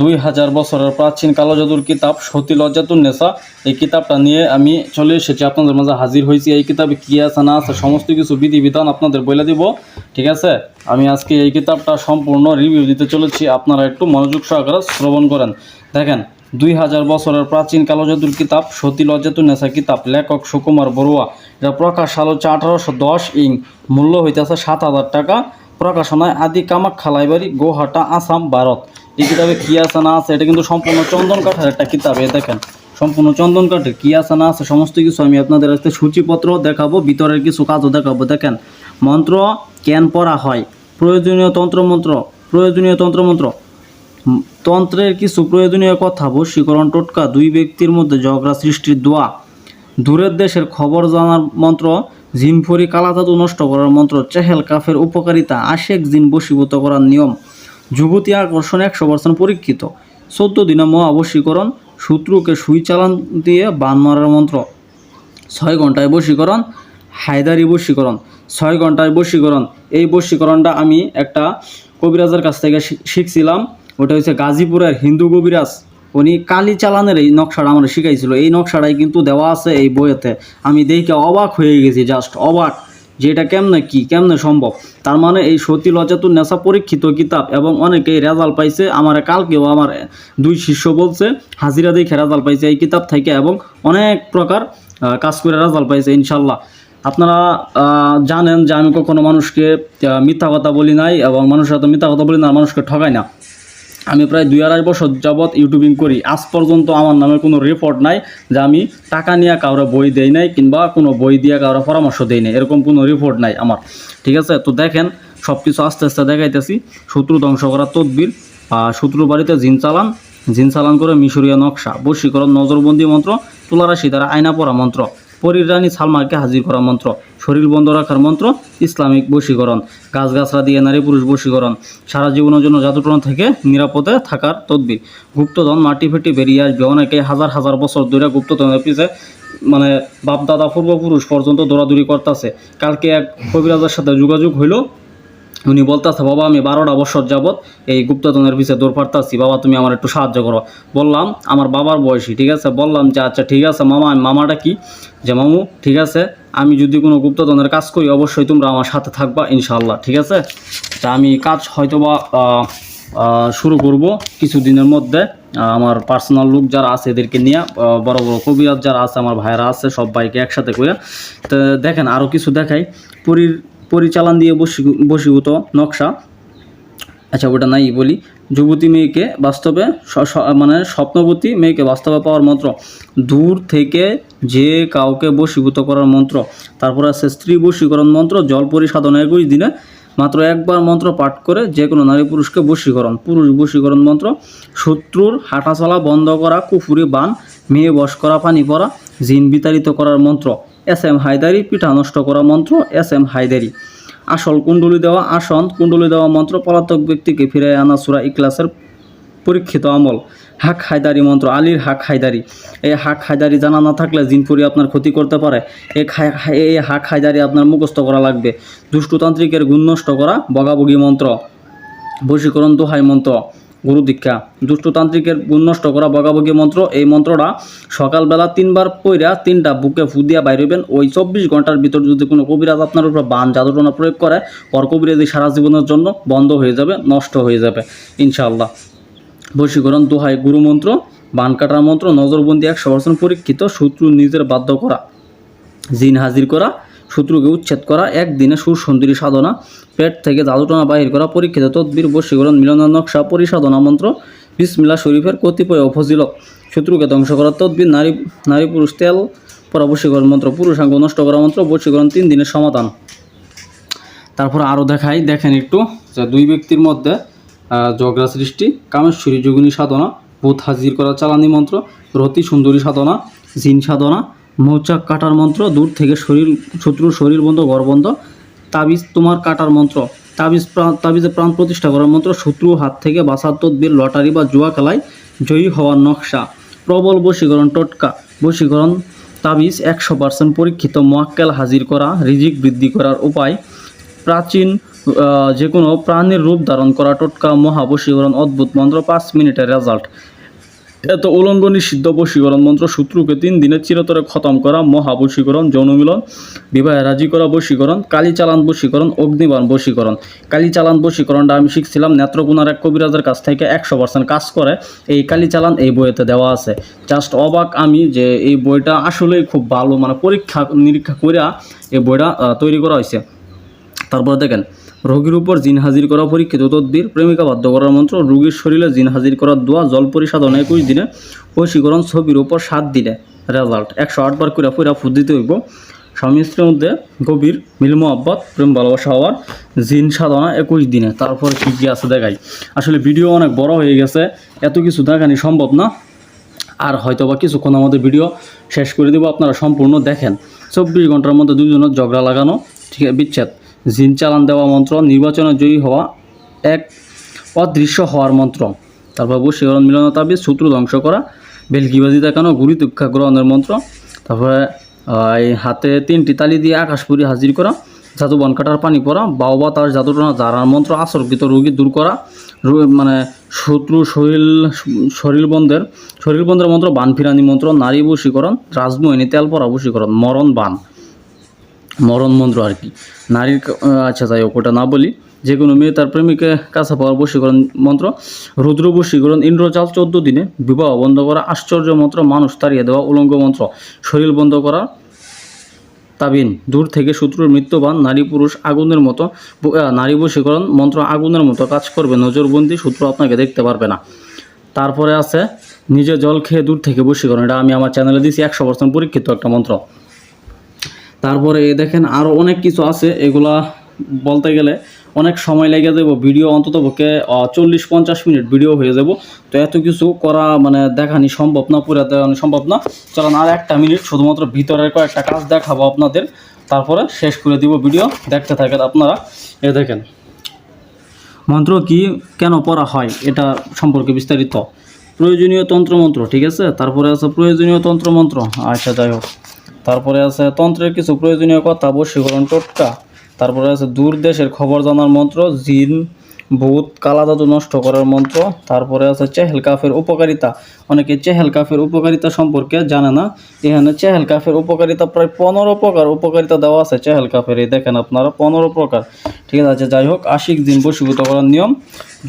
দুই হাজার বছরের প্রাচীন কালো জাদুর কিতাব সতী লজ্জাতুন নেশা। এই কিতাবটা নিয়ে আমি চলে এসেছি। আপনাদের মাঝে হাজির হয়েছি। এই কিতাবে কী আছে, না আছে, সমস্ত কিছু বিধিবিধান আপনাদের বলে দিব। ঠিক আছে? আমি আজকে এই কিতাবটা সম্পূর্ণ রিভিউ দিতে চলেছি। আপনারা একটু মনোযোগ সহকারে শ্রবণ করেন। দেখেন, দুই হাজার বছরের প্রাচীন কালো জাদুর কিতাব, সতী লজ্জাতুন নেশা কিতাব, লেখক সুকুমার বড়ুয়া। এটা প্রকাশ সাল হচ্ছে আঠারোশো দশ ইং। মূল্য হইতেছে সাত হাজার টাকা। প্রকাশনায় আদি কামাখ্যা লাইব্রেরি গোহাটা, আসাম, ভারত। এই কিতাবে কী আছে না আছে এটা কিন্তু সম্পূর্ণ চন্দন কাঠের একটা কিতাব, এই দেখেন। সম্পূর্ণ চন্দন কাঠের কী আছে না আছে সমস্ত কিছু আমি আপনাদের কাছে সূচিপত্র দেখাবো, ভিতরের কিছু কাজও দেখাবো, দেখেন। মন্ত্র কেন পড়া হয়, প্রয়োজনীয় তন্ত্রমন্ত্র প্রয়োজনীয় তন্ত্রমন্ত্র তন্ত্রের কিছু প্রয়োজনীয় কথা, বশীকরণ, টোটকা, দুই ব্যক্তির মধ্যে ঝগড়া, সৃষ্টির দোয়া। দূরের দেশের খবর জানার মন্ত্র জিনফরি কালাজাদু নষ্ট করার মন্ত্র চেহেল কাফের উপকারিতা আশেক জিন বশীভূত করার নিয়ম। যুবতী আকর্ষণ একশো পার্সেন্ট পরীক্ষিত। চোদ্দ দিনে মহাবশীকরণ, শত্রুকে সুই চালান দিয়ে বান মারার মন্ত্র। ছয় ঘন্টায় বশীকরণ, হায়দারি বশীকরণ। ছয় ঘন্টায় বশীকরণ। এই বশীকরণটা আমি একটা কবিরাজের কাছ থেকে শিখছিলাম। ওটা হচ্ছে গাজীপুরের হিন্দু কবিরাজ। উনি কালি চালানের এই নকশাটা আমার শিখাইছিল। এই নকশাটাই কিন্তু দেওয়া আছে এই বইয়েতে। আমি দেখে অবাক হয়ে গেছি, জাস্ট অবাক যে এটা কেমনে কি, কেমনে সম্ভব। তার মানে এই সতী লজাতুর নেশা পরীক্ষিত কিতাব এবং অনেকেই রেজাল্ট পাইছে। আমার কালকেও আমার দুই শিষ্য বলছে, হাজিরা দেখে রেজাল্ট পাইছে এই কিতাব থেকে এবং অনেক প্রকার কাজ করে রেজাল্ট পাইছে, ইনশাল্লাহ। আপনারা জানেন যে আমি কখনো মানুষকে মিথ্যা কথা বলি নাই এবং মানুষের সাথে মিথ্যা কথা বলি না, মানুষকে ঠকাই না। আমি প্রায় দুই আড়াই বছর যাবৎ ইউটিউবিং করি। আজ পর্যন্ত আমার নামে কোনো রেকর্ড নাই যে আমি টাকা নিয়ে কারও বই দেই নাই কিংবা কোনো বই দিয়ে কারও পরামর্শ দেই নাই। এরকম কোনো রিপোর্ট নাই আমার। ঠিক আছে? তো দেখেন সব কিছু আস্তে আস্তে দেখাইতেছি। শত্রু ধ্বংস করার তদবির। আর শত্রুর বাড়িতে জিন চালান। জিন চালান করে মিশরীয় নকশা, বশীকরণ, নজরবন্দি মন্ত্র, তুলারাশি দ্বারা আয়না পড়া মন্ত্র। পরীর রানী সালমাকে হাজির করা মন্ত্র। শরীর বন্ধ রাখার মন্ত্র, ইসলামিক বশীকরণ। গাছগাছরা দিয়ে নারী পুরুষ বশীকরণ। সারা জীবনের জন্য জাদুটনা থেকে নিরাপদে থাকার তদ্বির। গুপ্তধন মাটি ফেটি বেরিয়ে আসবে অনেকে হাজার হাজার বছর ধরে গুপ্তধনের পিছিয়ে মানে বাপদাদা পূর্বপুরুষ পর্যন্ত দৌড়াদৌড়ি করতেছে। কালকে এক কবিরাজার সাথে যোগাযোগ হইল উনি বলতেছে, বাবা, আমি বারোটা বছর যাবৎ এই গুপ্তধনের পিছিয়ে দৌড় পারতাছি বাবা, তুমি আমার একটু সাহায্য করো। বললাম, আমার বাবার বয়সী, ঠিক আছে? বললাম যে আচ্ছা ঠিক আছে, মামা মামাটা কি? যে, মামু, ঠিক আছে, আমি যদি কোনো গুপ্তধনের কাজ করি, অবশ্যই তোমরা আমার সাথে থাকবা ইনশাল্লাহ ঠিক আছে? তা আমি কাজ হয়তোবা শুরু করব কিছুদিনের মধ্যে। আমার পার্সোনাল লোক যারা আছে এদেরকে নিয়ে বড় বড় কবিরাজ যারা আছে, আমার ভাইয়েরা আছে, সব বাইকে একসাথে করে তো দেখেন আরও কিছু দেখাই। পরির পরিচালন দিয়ে বসী বশীভূত নকশা। আচ্ছা ওটা নাই, বলি। যুবতী মেয়েকে বাস্তবে মানে স্বপ্নবতী মেয়েকে বাস্তবে পাওয়ার মন্ত্র। দূর থেকে যে কাউকে বশীভূত করার মন্ত্র। তারপর আছে স্ত্রী বশীকরণ মন্ত্র, জল পরিসাধন একুশ দিনে। মাত্র একবার মন্ত্র পাঠ করে যে কোনো নারী পুরুষকে বশীকরণ। পুরুষ বশীকরণ মন্ত্র, শত্রুর হাঁটাচলা বন্ধ করা, কুফুরি বান, মেয়ে বশ করা, পানি পরা, জিন বিতাড়িত করার মন্ত্র। এস এম হায়দারি পিঠা নষ্ট করা মন্ত্র এস এম হায়দারি। আসল কুণ্ডলী দেওয়া আসন, কুণ্ডলী দেওয়া মন্ত্র পলাতক ব্যক্তিকে ফিরে আনা সুরা ইকলাসের পরীক্ষিত আমল। হাক হায়দারি মন্ত্র, আলীর হাক হায়দারি। এই হাক হায়দারি জানা না থাকলে জিনপুরি আপনার ক্ষতি করতে পারে। এই হাক হায়দারি আপনার মুখস্থ করা লাগবে। দুষ্টতান্ত্রিকের গুণ নষ্ট করা বগাবগি মন্ত্র। বশীকরণ দোহাই মন্ত্র। গুরু দীক্ষা। দুষ্টতান্ত্রিকের গুণ নষ্ট করা বগাবগি মন্ত্র, এই মন্ত্রটা সকালবেলা তিনবার পইরা তিনটা বুকে ফু দিয়া বাইরবেন ওই চব্বিশ ঘণ্টার ভিতর যদি কোনো কবিরাজ আপনার উপর বান জাদুটনা প্রয়োগ করে ওর কবিরাজি সারা জীবনের জন্য বন্ধ হয়ে যাবে, নষ্ট হয়ে যাবে, ইনশাআল্লাহ। বশীকরণ, দোহাই, গুরু মন্ত্র, বান কাটার মন্ত্র, নজরবন্দি একশো পার্সেন্ট পরীক্ষিত শত্রু নিজের বাধ্য করা, জিন হাজির করা শত্রুকে উচ্ছেদ করা, একদিনে সুর সুন্দরী সাধনা, পেট থেকে জাদুটনা বাহির করা, পরীক্ষিত তদ্বির, বশীকরণ, মিলনের নকশা, পরিসাধনা মন্ত্র বিসমিল্লা শরীফের কতিপয় অফজিলত। শত্রুকে ধ্বংস করা তদ্বির, নারী নারী পুরুষ তেল পরা বশীকরণ মন্ত্র, পুরুষাঙ্গ নষ্ট করা মন্ত্র, বশীকরণ তিন দিনের সমাধান। তারপর আরও দেখাই, দেখেন একটু যে দুই ব্যক্তির মধ্যে ঝগড়া সৃষ্টি, কামেশ্বরী যোগিনী সাধনা ভূত হাজির করা চালানি মন্ত্র, রতি সুন্দরী সাধনা, জিন সাধনা মৌচাক কাটার মন্ত্র, দূর থেকে শরীর, শত্রুর শরীর বন্ধ, ঘর বন্ধ। তাবিজ, তোমার কাটার মন্ত্র। তাবিজ প্রাণ- তাবিজে প্রাণ প্রতিষ্ঠা করার মন্ত্র, শত্রু হাত থেকে বাসার তদ্বির, লটারি বা জুয়া খেলায় জয়ী হওয়ার নকশা। প্রবল বশীকরণ, টোটকা। বশীকরণ তাবিজ একশো পার্সেন্ট পরীক্ষিত, মোয়াক্কেল হাজির করা, রিজিক বৃদ্ধি করার উপায়। প্রাচীন যে কোনো প্রাণীর রূপ ধারণ করা, টোটকা মহাবশীকরণ অদ্ভুত মন্ত্র, পাঁচ মিনিটের রেজাল্ট এত উলঙ্গ নিষিদ্ধ বশীকরণ মন্ত্র শত্রুকে তিন দিনে চিরতরে খতম করা মহাবশীকরণ যৌনমিলন, বিবাহে রাজি করা বশীকরণ কালী চালান বশীকরণ, অগ্নিবাণ বশীকরণ। কালী চালান বশীকরণটা আমি শিখছিলাম নেত্রকোনার এক কবিরাজের কাছ থেকে একশো পার্সেন্ট কাজ করে। এই কালী চালান এই বইয়েতে দেওয়া আছে। জাস্ট অবাক আমি যে এই বইটা আসলেই খুব ভালো মানে পরীক্ষা নিরীক্ষা করিয়া এই বইটা তৈরি করা হয়েছে তারপর দেখেন রোগীর উপর জিন হাজির করা পরীক্ষিত তদ্বির, প্রেমিকা বাধ্য করার মন্ত্র, রোগীর শরীরে জিন হাজির করার দোয়া, জল পরিসাধন একুশ দিনে বশীকরণ ছবির উপর সাত দিনে। রেজাল্ট, একশো আটবার করে পুরা ফুট দিতে হইব। স্বামী স্ত্রীর মধ্যে গভীর মিল মোহাব্বত প্রেম ভালোবাসা হওয়ার জিন সাধনা একুশ দিনে। তারপর কী কী আছে দেখাই। আসলে ভিডিও অনেক বড় হয়ে গেছে, এত কিছু দেখানি সম্ভব না। আর হয়তো বা কিছুক্ষণ আমাদের ভিডিও শেষ করে দেবো, আপনারা সম্পূর্ণ দেখেন। চব্বিশ ঘণ্টার মধ্যে দুজনের ঝগড়া লাগানো, ঠিক আছে, বিচ্ছেদ। জিন চালান দেওয়া মন্ত্র, নির্বাচনে জয়ী হওয়া এক অদৃশ্য হওয়ার মন্ত্র। তারপর বশীকরণ মিলন তাবিজ সূত্র ধ্বংস করা বেলকিবাজি দেখানো গুড়ি তুক্ষা গ্রহণের মন্ত্র। তারপরে এই হাতে তিনটি তালি দিয়ে আকাশপুরি হাজির করা জাদু বন কাটার পানি পড়া বাউ বাতাস জাদুটনা জারার মন্ত্র আসরকৃত রোগী দূর করা মানে শত্রু শরীর শরীর বন্ধের শরীর বন্ধের মন্ত্র, বান ফিরানি মন্ত্র, নারী বশীকরণ, রাজমোহিনী তেল পরা বশীকরণ, মরণ বান। মরণ মন্ত্র আর কি। নারীর আচ্ছা যাই হোক, ওটা না বলি। যে কোনো মেয়ে তার প্রেমিকে কাছে পাওয়ার বশীকরণ মন্ত্র, রুদ্র বশীকরণ, ইন্দ্রজাল চোদ্দ দিনে, বিবাহ বন্ধ করা, আশ্চর্য মন্ত্র মানুষ তাড়িয়ে দেওয়া, উলঙ্গ মন্ত্র, শরীর বন্ধ করা, তাবিন, দূর থেকে শত্রুর মৃত্যুবান, নারী পুরুষ আগুনের মতো নারী বশীকরণ মন্ত্র, আগুনের মতো কাজ করবে, নজরবন্দি শত্রু আপনাকে দেখতে পারবে না। তারপরে আছে, নিজে জল খেয়ে দূর থেকে বশীকরণ, এটা আমি আমার চ্যানেলে দিয়েছি একশো পার্সেন্ট পরীক্ষিত একটা মন্ত্র। তারপরে দেখেন আরও অনেক কিছু আছে, এগুলা বলতে গেলে অনেক সময় লেগে যাব, ভিডিও অন্তত পক্ষে চল্লিশ পঞ্চাশ মিনিট ভিডিও হয়ে যাব। তো এত কিছু করা মানে দেখানি সম্ভব না, পুরো দেখানি সম্ভব না। চলেন আর একটা মিনিট, শুধুমাত্র ভিতরের কয়েকটা কাজ দেখাবো আপনাদের। তারপরে শেষ করে দিব ভিডিও, দেখতে থাকেন আপনারা। এ দেখেন। মন্ত্র কি কেন পড়া হয়, এটা সম্পর্কে বিস্তারিত। প্রয়োজনীয় তন্ত্রমন্ত্র, ঠিক আছে? তারপরে আছে প্রয়োজনীয় তন্ত্রমন্ত্র। আচ্ছা যাই হোক। তারপরে আছে তন্ত্রের কিছু প্রয়োজনীয় কথা, বশীকরণ টোটকা। তারপরে আছে দূর দেশের খবর জানার মন্ত্র, জিন, ভূত, কালা জাদু নষ্ট করার মন্ত্র। তারপরে আছে চেহেল কাফের উপকারিতা। অনেকে চেহেল কাফের উপকারিতা সম্পর্কে জানে না। এখানে চেহেল কাফের উপকারিতা প্রায় পনেরো প্রকার উপকারিতা দেওয়া আছে চেহেল কাফের। এই দেখেন আপনারা, পনেরো প্রকার। ঠিক আছে যাই হোক, আশিক দিন বশীভূত করার নিয়ম।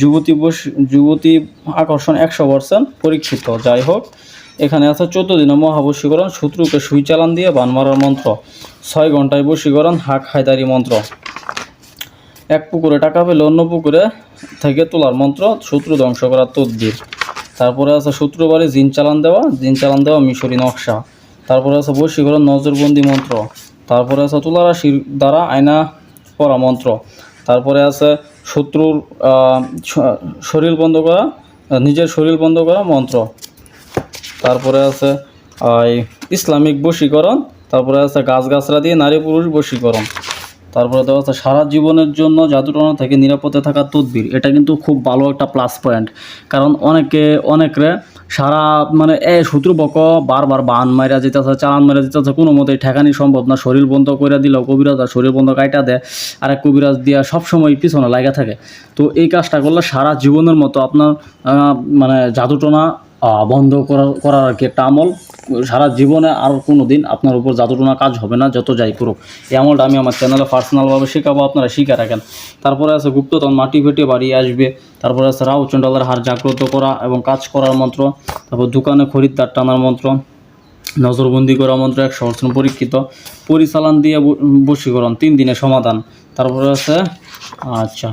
যুবতী বশ যুবতী আকর্ষণ একশো পার্সেন্ট পরীক্ষিত। যাই হোক এখানে আছে চোদ্দ দিনে মহাবশীকরণ, শত্রুকে সুই চালান দিয়ে বান মারার মন্ত্র, ছয় ঘন্টায় বশীকরণ, হাক হায়দারি মন্ত্র। এক পুকুরে টাকা পেলে অন্য পুকুরে থেকে তোলার মন্ত্র, শত্রু ধ্বংস করার তদ্বির। তারপরে আছে শত্রু বাড়ি জিন চালান দেওয়া, জিন চালান দেওয়া মিশরি নকশা। তারপরে আছে বশীকরণ, নজরবন্দি মন্ত্র। তারপরে আছে তুলা রাশির দ্বারা আয়না পরা মন্ত্র। তারপরে আছে শত্রুর শরীর বন্ধ করা, নিজের শরীর বন্ধ করা মন্ত্র। তারপরে আছে ইসলামিক বশীকরণ, তারপরে আছে গাছগাছরা দিয়ে নারী পুরুষ বশীকরণ। তারপরে দেওয়া আছে, সারা জীবনের জন্য জাদুটনা থেকে নিরাপদে থাকার তদবির। এটা কিন্তু খুব ভালো একটা প্লাস পয়েন্ট কারণ অনেকে, অনেকরে সারা মানে এ শত্রুপক্ষ বারবার বান মারা যেতেছে, চালান মারা যেতেছে, কোনো মতেই ঠেকানি সম্ভব না। শরীর বন্ধ করে দিলেও কবিরাজ আর শরীর বন্ধ কাইটা দেয়, আর এক কবিরাজ দিয়া সবসময় পিছনে লাগা থাকে। তো এই কাজটা করলে সারা জীবনের মতো আপনার মানে জাদুটনা বন্ধ করার করার আর কি একটা আমল। সারা জীবনে আর কোনো দিন আপনার উপর জাদুটনা কাজ হবে না, যত যাই করুক। এই আমলটা আমি আমার চ্যানেলে পার্সোনালভাবে শেখাবো, আপনারা শিখে রাখেন। তারপরে আছে গুপ্ততন মাটি ফেটে বাড়ি আসবে। তারপরে আছে রাউ চন্ডালের হার জাগ্রত করা এবং কাজ করার মন্ত্র। তারপর দোকানে খরিদ্দার টানার মন্ত্র। নজরবন্দি করা মন্ত্র একশো পার্সেন্ট পরীক্ষিত। পরিচালন দিয়ে বশীকরণ, তিন দিনে সমাধান। তারপরে আছে আচ্ছা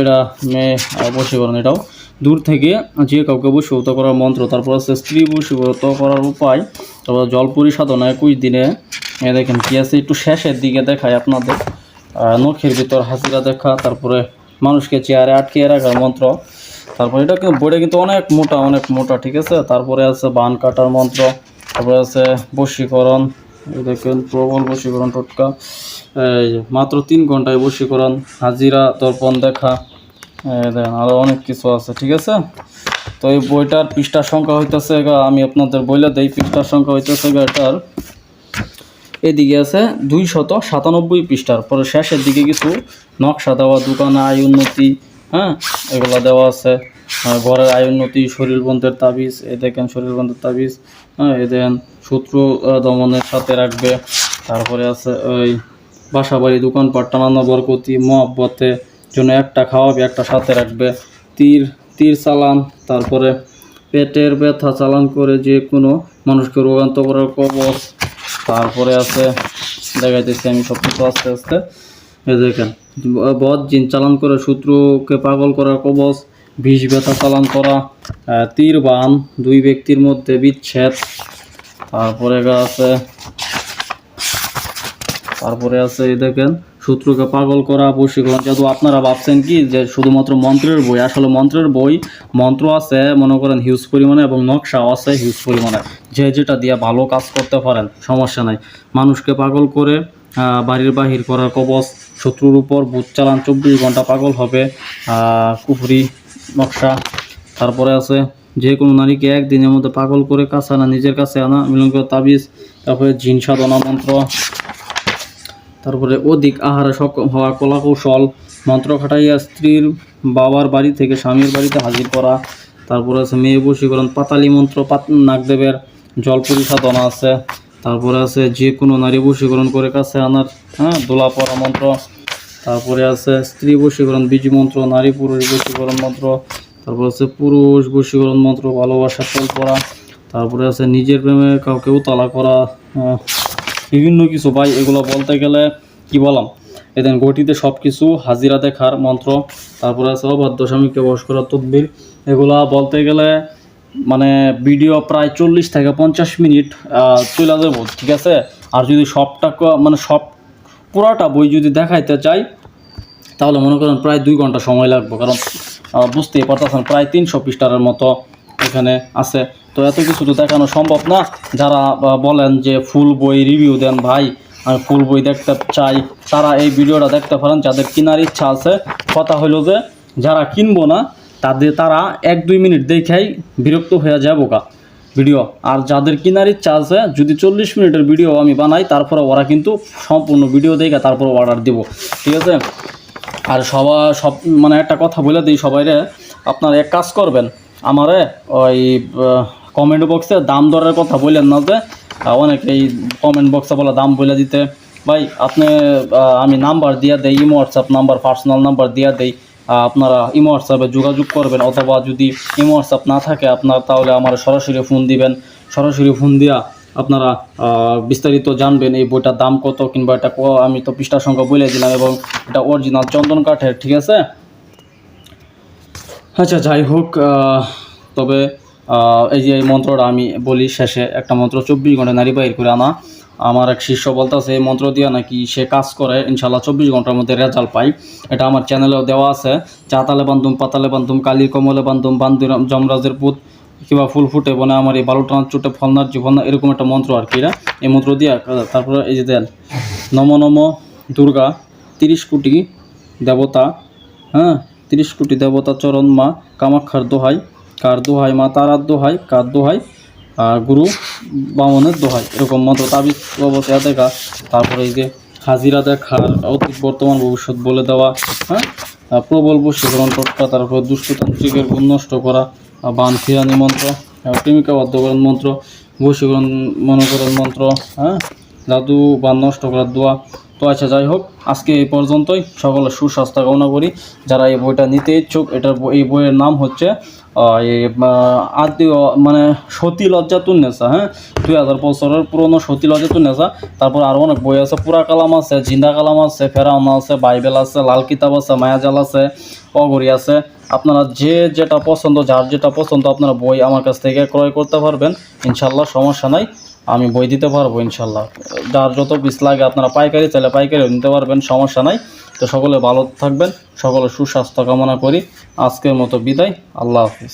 এটা মেয়ে বশীকরণ এটাও। দূর থেকে যে কাউকে বশীভূত করার মন্ত্র, তারপর আছে স্ত্রী বশীভূত করার উপায়, তারপর জল পরিসাধনা একুশ দিনে। দেখেন কি আছে, একটু শেষের দিকে দেখায় আপনাদের। নখের ভিতর হাজিরা দেখা, তারপরে মানুষকে চেয়ারে আটকে রাখার মন্ত্র। তারপরে এটা কিন্তু বইটা কিন্তু অনেক মোটা অনেক মোটা, ঠিক আছে? তারপরে আছে বান কাটার মন্ত্র, তারপরে আছে বশীকরণ। দেখেন, প্রবল বশীকরণ টোটকা। মাত্র তিন ঘন্টায় বশীকরণ, হাজিরা দর্পণ দেখা। দেখেন আরও অনেক কিছু আছে, ঠিক আছে? তো এই বইটার পৃষ্ঠার সংখ্যা হইতেছে আমি আপনাদের বইলে দেই, পৃষ্ঠার সংখ্যা হইতেছে এটার। এদিকে আছে দুই শত সাতানব্বই পৃষ্ঠার, পরে শেষের দিকে কিছু নকশা দেওয়া, দোকান আয় উন্নতি হ্যাঁ? এগুলো দেওয়া আছে। ঘরের আয় উন্নতি, শরীর বন্ধের তাবিজ, এ দেখেন শরীর বন্ধের তাবিজ হ্যাঁ? এ দেখেন শত্রু দমনের সাথে রাখবে। তারপরে আছে ওই বাসাবাড়ি, দোকানপাট, টানানো বরকতি, মহব্বতে জন্য একটা খাওয়াবে, একটা সাথে রাখবে। তীর তীর চালান, তারপরে পেটের ব্যথা চালান করে যে কোনো মানুষকে রোগান্ত করার কবচ। তারপরে আছে, দেখাইতেছি আমি সব কিছু আস্তে। আস্তে দেখেন, বদ, জিন চালান করে শত্রুকে পাগল করার কবচ, বিষ ব্যথা চালান করা তীর বান, দুই ব্যক্তির মধ্যে বিচ্ছেদ। তারপরে আছে তারপরে আছে এই দেখেন শত্রুকে পাগল করা বশীকরণ যেহেতু আপনারা ভাবছেন কি যে শুধুমাত্র মন্ত্রের বই? আসলে মন্ত্রের বই, মন্ত্র আছে, মনে করেন হিউজ পরিমাণে এবং নকশাও আছে হিউজ পরিমাণে। যে যেটা দিয়ে ভালো কাজ করতে পারেন, সমস্যা নাই। মানুষকে পাগল করে বাড়ির বাহির করার কবচ, শত্রুর উপর বুথ চালান, চব্বিশ ঘণ্টা পাগল হবে কুফরি, নকশা। তারপরে আছে, যে কোনো নারীকে একদিনের মধ্যে পাগল করে কাছে আনা, নিজের কাছে আনা মিলন করে তাবিজ, তারপরে জিন সাধনা মন্ত্র। তারপরে অধিক আহারে সক্ষম হওয়া কলা কৌশল মন্ত্র খাটাইয়া স্ত্রীর বাবার বাড়ি থেকে স্বামীর বাড়িতে হাজির করা, তারপরে আছে মেয়ে বশীকরণ, পাতালি মন্ত্র, পাত নাগদেবের জল সাধনা আছে, তারপরে আছে যে কোনো নারী বশীকরণ করে কাছে আনার হ্যাঁ দোলা পরা মন্ত্র, তারপরে আছে স্ত্রী বশীকরণ, বীজ মন্ত্র, নারী পুরুষ বশীকরণ মন্ত্র, তারপরে আছে পুরুষ বশীকরণ মন্ত্র, ভালোবাসা করা তারপরে আছে নিজের প্রেমে কাউকে উতলা করা বিভিন্ন কিছু, ভাই, এগুলো বলতে গেলে কি বললাম? এদের গটিতে সব কিছু হাজিরা দেখার মন্ত্র, তারপরে আছে অবাধ্য স্বামীকে বস করার তদ্বির। এগুলা বলতে গেলে মানে ভিডিও প্রায় চল্লিশ থেকে পঞ্চাশ মিনিট চলে যাব ঠিক আছে? আর যদি সবটা মানে সব পুরাটা বই যদি দেখাইতে চাই, তাহলে মনে করেন প্রায় দুই ঘণ্টা সময় লাগবে। কারণ বুঝতেই পারতেছেন, প্রায় তিনশো পৃষ্ঠারের মতো এখানে আছে। তো এত কিছু তো দেখানো সম্ভব না। যারা বলেন যে ফুল বই রিভিউ দেন ভাই, আমি ফুল বই দেখতে চাই, তারা এই ভিডিওটা দেখতে পারেন, যাদের কেনার ইচ্ছা আছে। কথা হলো যে, যারা কিনবো না, তাদের, তারা এক দুই মিনিট দেখেই বিরক্ত হয়ে যাব কা ভিডিও, আর যাদের কেনার ইচ্ছা আছে, যদি চল্লিশ মিনিটের ভিডিও আমি বানাই, তারপরে ওরা কিন্তু সম্পূর্ণ ভিডিও দেখে তারপর অর্ডার দিব। ঠিক আছে? আর সবা, সব মানে একটা কথা বলে দিই সবাইরে, আপনারা এক কাজ করবেন, আমারে ওই কমেন্ট বক্সে দাম দরের কথা বললেন না যে অনেকেই কমেন্ট বক্সে বলে দাম বলে দিতে। ভাই, আপনি আমি নাম্বার দিয়ে দেই imo WhatsApp number personal number দিয়ে দেই। আপনারা ইমো হোয়াটসঅ্যাপে যোগাযোগ করবেন, অথবা যদি ইমো হোয়াটসঅ্যাপ না থাকে আপনার, তাহলে আমার সরাসরি ফোন দিবেন। সরাসরি ফোন দিয়া আপনারা বিস্তারিত জানবেন এই বইটার দাম কত, কিংবা এটা আমি তো পৃষ্ঠা সংখ্যা বলে দিলাম এবং এটা অরিজিনাল চন্দন কাঠের, ঠিক আছে? আচ্ছা যাই হোক তবে এই যে এই মন্ত্রটা আমি বলি, শেষে একটা মন্ত্র, চব্বিশ ঘণ্টা নারী বাহির করে আনা। আমার এক শিষ্য বলতেছে, এই মন্ত্র দিয়ে নাকি সে কাজ করে ইনশাল্লাহ চব্বিশ ঘণ্টার মধ্যে রেজাল্ট পাই। এটা আমার চ্যানেলেও দেওয়া আছে। চাতালে বান্ধুম, পাতালে বান্ধুম, কালী কমলে বান্ধুম বান্ধুরাম যমরাজের পুত, কিংবা ফুল ফুটে বনে আমার এই বালুটানার চুটে ফলনার জীবন, এরকম একটা মন্ত্র আর কি এটা। এই মন্ত্র দিয়ে তারপরে এই যে দেন, নম নম দুর্গা, তিরিশ কোটি দেবতা হ্যাঁ তিরিশ কোটি দেবতা চরণ মা, কামাক্ষার দোহাই কার দোহাই, মা তারার দোহাই, কার দোহাই, আর গুরু বামনের দোহাই, এরকম মন্ত্র তাবিজ অবস্থা দেখা। তারপরে এই যে হাজিরা দেখার অতীত, বর্তমান, ভবিষ্যৎ বলে দেওয়া হ্যাঁ? প্রবল বশীকরণ টোটকা তারপর দুষ্টতান্ত্রিকের গুণ নষ্ট করা বান ফিরানি মন্ত্র প্রেমিকা বাধ্যকরণ মন্ত্র, বশীকরণ মনোকরণ মন্ত্র হ্যাঁ? জাদু বা নষ্ট করার দোয়া। তো আচ্ছা যাই হোক, আজকে এই পর্যন্তই। সকলের সুস্বাস্থ্য কামনা করি। যারা এই বইটা নিতে ইচ্ছুক, এটার এই বইয়ের নাম হচ্ছে আহ, মানে সতী লজ্জা সতী লজ্জাতুন্নেসা হ্যাঁ? দুই হাজার বছরের পুরনো সতী লজ্জাতুন্নেসা তারপর আরও অনেক বই আছে পুরা কালাম আছে জিন্দা কালাম আছে ফেরাউনা আছে বাইবেল আছে লাল কিতাব আছে মায়াজাল আছে অগরি আছে। আপনারা যে যেটা পছন্দ যার যেটা পছন্দ আপনারা বই আমার কাছ থেকে ক্রয় করতে পারবেন। ইনশাল্লাহ সমস্যা নাই। আমি বই দিতে পারব ইনশাল্লাহ। যার যত পিস লাগে আপনারা পাইকারি চাইলে পাইকারি নিতে পারবেন, সমস্যা নাই। তো সকলে ভালো থাকবেন, সকলে সুস্বাস্থ্য কামনা করি। আজকের মতো বিদায়, আল্লাহ হাফিজ।